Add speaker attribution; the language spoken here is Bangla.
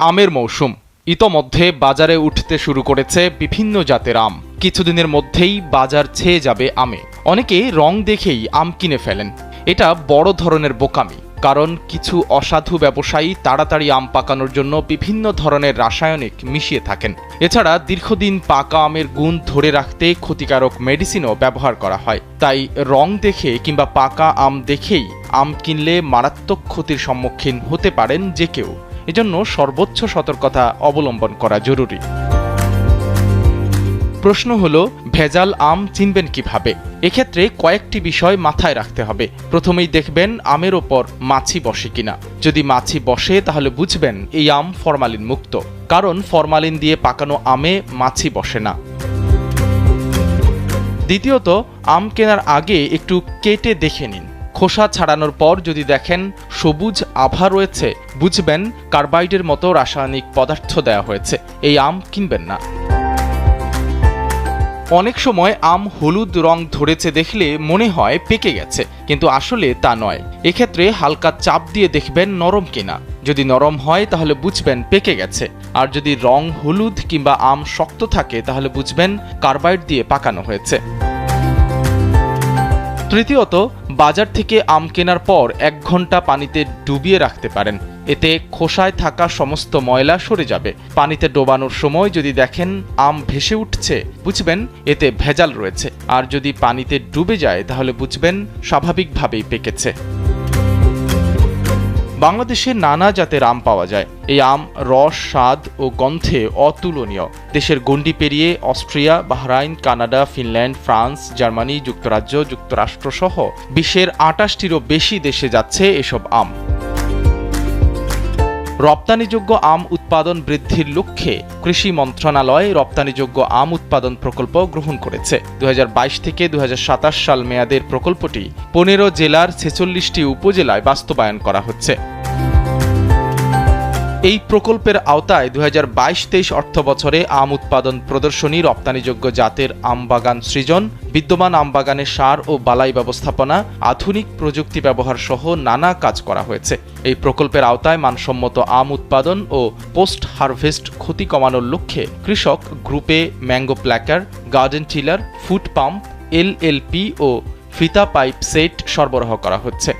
Speaker 1: আমের মৌসুম। ইতোমধ্যে বাজারে উঠতে শুরু করেছে বিভিন্ন জাতের আম। কিছুদিনের মধ্যেই বাজার ছেয়ে যাবে আমে। অনেকে রং দেখেই আম কিনে ফেলেন। এটা বড় ধরনের বোকামি, কারণ কিছু অসাধু ব্যবসায়ী তাড়াতাড়ি আম পাকানোর জন্য বিভিন্ন ধরনের রাসায়নিক মিশিয়ে থাকেন। এছাড়া দীর্ঘদিন পাকা আমের গুণ ধরে রাখতে ক্ষতিকারক মেডিসিনও ব্যবহার করা হয়। তাই রং দেখে কিংবা পাকা আম দেখেই আম কিনলে মারাত্মক ক্ষতির সম্মুখীন হতে পারেন যে কেউ। এজন্য সর্বোচ্চ সতর্কতা অবলম্বন করা জরুরি। প্রশ্ন হলো, ভেজাল আম চিনবেন কীভাবে? এক্ষেত্রে কয়েকটি বিষয় মাথায় রাখতে হবে। প্রথমেই দেখবেন আমের ওপর মাছি বসে কিনা। যদি মাছি বসে, তাহলে বুঝবেন এই আম ফরমালিন মুক্ত কারণ ফরমালিন দিয়ে পাকানো আমে মাছি বসে না। দ্বিতীয়ত, আম কেনার আগে একটু কেটে দেখে নিন। খোসা ছাড়ানোর পর যদি দেখেন সবুজ আভা রয়েছে। বুঝবেন, কার্বাইডের মতো রাসায়নিক পদার্থ দেওয়া হয়েছে। এই আম কিনবেন না। অনেক সময় আম হলুদ রং ধরেছে দেখলে মনে হয় পেকে গেছে, কিন্তু আসলে তা নয়। এক্ষেত্রে হালকা চাপ দিয়ে দেখবেন নরম কিনা। যদি নরম হয়, তাহলে বুঝবেন পেকে গেছে। আর যদি রং হলুদ কিংবা আম শক্ত থাকে, তাহলে বুঝবেন কার্বাইড দিয়ে পাকানো হয়েছে। তৃতীয়ত বাজার থেকে আম কেনার পর এক ঘণ্টা পানিতে ডুবিয়ে রাখতে পারেন। এতে খোসায় থাকা সমস্ত ময়লা সরে যাবে। পানিতে ডোবানোর সময় যদি দেখেন আম ভেসে উঠছে, বুঝবেন এতে ভেজাল রয়েছে। আর যদি পানিতে ডুবে যায়, তাহলে বুঝবেন স্বাভাবিকভাবেই পেকেছে। বাংলাদেশে নানা জাতের আম পাওয়া যায়। এই আম রস, স্বাদ ও গন্ধে অতুলনীয়। দেশের গণ্ডি পেরিয়ে Austria, Bahrain, Canada, Finland, France, Germany, যুক্তরাজ্য যুক্তরাষ্ট্র সহ বিশ্বের আটাশটিরও বেশি দেশে যাচ্ছে এসব আম। রপ্তানিযোগ্য আম উৎপাদন বৃদ্ধির লক্ষ্যে কৃষি মন্ত্রণালয় রপ্তানিযোগ্য আম উৎপাদন প্রকল্প গ্রহণ করেছে। দু হাজার বাইশ থেকে দুহাজার সাতাশ সাল মেয়াদের প্রকল্পটি পনেরো জেলার ছেচল্লিশটি উপজেলায় বাস্তবায়ন করা হচ্ছে। এই প্রকল্পের আওতায় দু হাজার বাইশ তেইশ অর্থ বছরে আম উৎপাদন প্রদর্শনী, রপ্তানিযোগ্য জাতের আম বাগান সৃজন, বিদ্যমান আম বাগানের সার ও বালাই ব্যবস্থাপনা, আধুনিক প্রযুক্তি ব্যবহার সহ নানা কাজ করা হয়েছে। এই প্রকল্পের আওতায় মানসম্মত আম উৎপাদন ও পোস্ট হারভেস্ট ক্ষতি কমানোর লক্ষ্যে কৃষক গ্রুপে mango plucker, garden tiller, food pump LLP ও ফিতা পাইপ সেট সরবরাহ করা হচ্ছে।